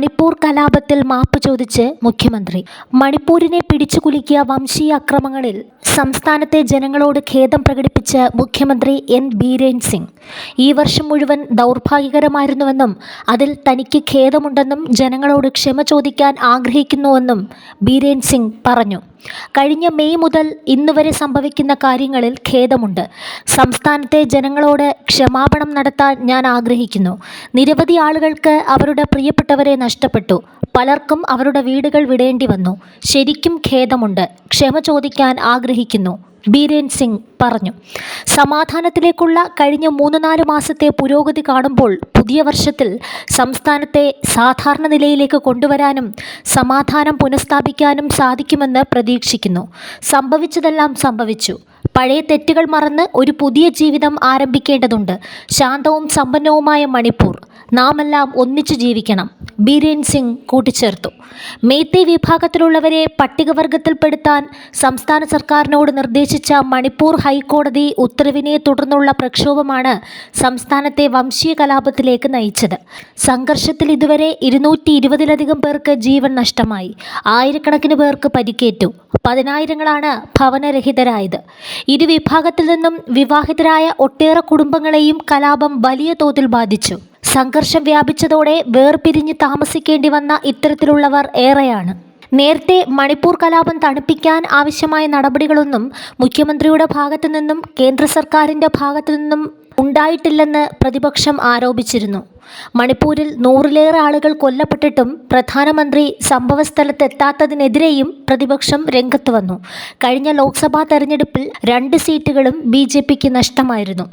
മണിപ്പൂർ കലാപത്തിൽ മാപ്പ് ചോദിച്ച് മുഖ്യമന്ത്രി. മണിപ്പൂരിനെ പിടിച്ചുകുലുക്കിയ വംശീയ അക്രമങ്ങളിൽ സംസ്ഥാനത്തെ ജനങ്ങളോട് ഖേദം പ്രകടിപ്പിച്ച് മുഖ്യമന്ത്രി എൻ ബീരേൻ സിംഗ്. ഈ വർഷം മുഴുവൻ ദൗർഭാഗ്യകരമായിരുന്നുവെന്നും അതിൽ തനിക്ക് ഖേദമുണ്ടെന്നും ജനങ്ങളോട് ക്ഷമ ചോദിക്കാൻ ആഗ്രഹിക്കുന്നുവെന്നും ബീരേൻ സിംഗ് പറഞ്ഞു. കഴിഞ്ഞ മെയ് മുതൽ ഇന്നുവരെ സംഭവിക്കുന്ന കാര്യങ്ങളിൽ ഖേദമുണ്ട്. സംസ്ഥാനത്തെ ജനങ്ങളോട് ക്ഷമാപണം നടത്താൻ ഞാൻ ആഗ്രഹിക്കുന്നു. നിരവധി ആളുകൾക്ക് അവരുടെ പ്രിയപ്പെട്ടവരെ നഷ്ടപ്പെട്ടു. പലർക്കും അവരുടെ വീടുകൾ വിടേണ്ടി വന്നു. ശരിക്കും ഖേദമുണ്ട്. ക്ഷമ ചോദിക്കാൻ ആഗ്രഹിക്കുന്നു. ബീരേൻ സിംഗ് പറഞ്ഞു. സമാധാനത്തിലേക്കുള്ള കഴിഞ്ഞ മൂന്ന് നാല് മാസത്തെ പുരോഗതി കാണുമ്പോൾ പുതിയ വർഷത്തിൽ സംസ്ഥാനത്തെ സാധാരണ നിലയിലേക്ക് കൊണ്ടുവരാനും സമാധാനം പുനഃസ്ഥാപിക്കാനും സാധിക്കുമെന്ന് പ്രതീക്ഷിക്കുന്നു. സംഭവിച്ചതെല്ലാം സംഭവിച്ചു. പഴയ തെറ്റുകൾ മറന്ന് ഒരു പുതിയ ജീവിതം ആരംഭിക്കേണ്ടതുണ്ട്. ശാന്തവും സമ്പന്നവുമായ മണിപ്പൂർ. നാമെല്ലാം ഒന്നിച്ചു ജീവിക്കണം. ബീരേൻ സിംഗ് കൂട്ടിച്ചേർത്തു. മേത്തേ വിഭാഗത്തിലുള്ളവരെ പട്ടികവർഗത്തിൽപ്പെടുത്താൻ സംസ്ഥാന സർക്കാരിനോട് നിർദ്ദേശിച്ച മണിപ്പൂർ ഹൈക്കോടതി ഉത്തരവിനെ തുടർന്നുള്ള പ്രക്ഷോഭമാണ് സംസ്ഥാനത്തെ വംശീയ കലാപത്തിലേക്ക് നയിച്ചത്. സംഘർഷത്തിൽ ഇതുവരെ ഇരുന്നൂറ്റി ഇരുപതിലധികം പേർക്ക് ജീവൻ നഷ്ടമായി. ആയിരക്കണക്കിന് പേർക്ക് പരിക്കേറ്റു. പതിനായിരങ്ങളാണ് ഭവനരഹിതരായത്. ഇരു വിഭാഗത്തിൽ നിന്നും വിവാഹിതരായ ഒട്ടേറെ കുടുംബങ്ങളെയും കലാപം വലിയ തോതിൽ ബാധിച്ചു. സംഘർഷം വ്യാപിച്ചതോടെ വേർപിരിഞ്ഞ് താമസിക്കേണ്ടി വന്ന ഇത്തരത്തിലുള്ളവർ ഏറെയാണ്. നേരത്തെ മണിപ്പൂർ കലാപം തണുപ്പിക്കാൻ ആവശ്യമായ നടപടികളൊന്നും മുഖ്യമന്ത്രിയുടെ ഭാഗത്തു നിന്നും കേന്ദ്ര സർക്കാരിന്റെ ഭാഗത്തു നിന്നും ഉണ്ടായിട്ടില്ലെന്ന് പ്രതിപക്ഷം ആരോപിച്ചിരുന്നു. മണിപ്പൂരിൽ നൂറിലേറെ ആളുകൾ കൊല്ലപ്പെട്ടിട്ടും പ്രധാനമന്ത്രി സംഭവസ്ഥലത്തെത്താത്തതിനെതിരെയും പ്രതിപക്ഷം രംഗത്ത് വന്നു. കഴിഞ്ഞ ലോക്സഭാ തെരഞ്ഞെടുപ്പിൽ രണ്ട് സീറ്റുകളും ബി നഷ്ടമായിരുന്നു.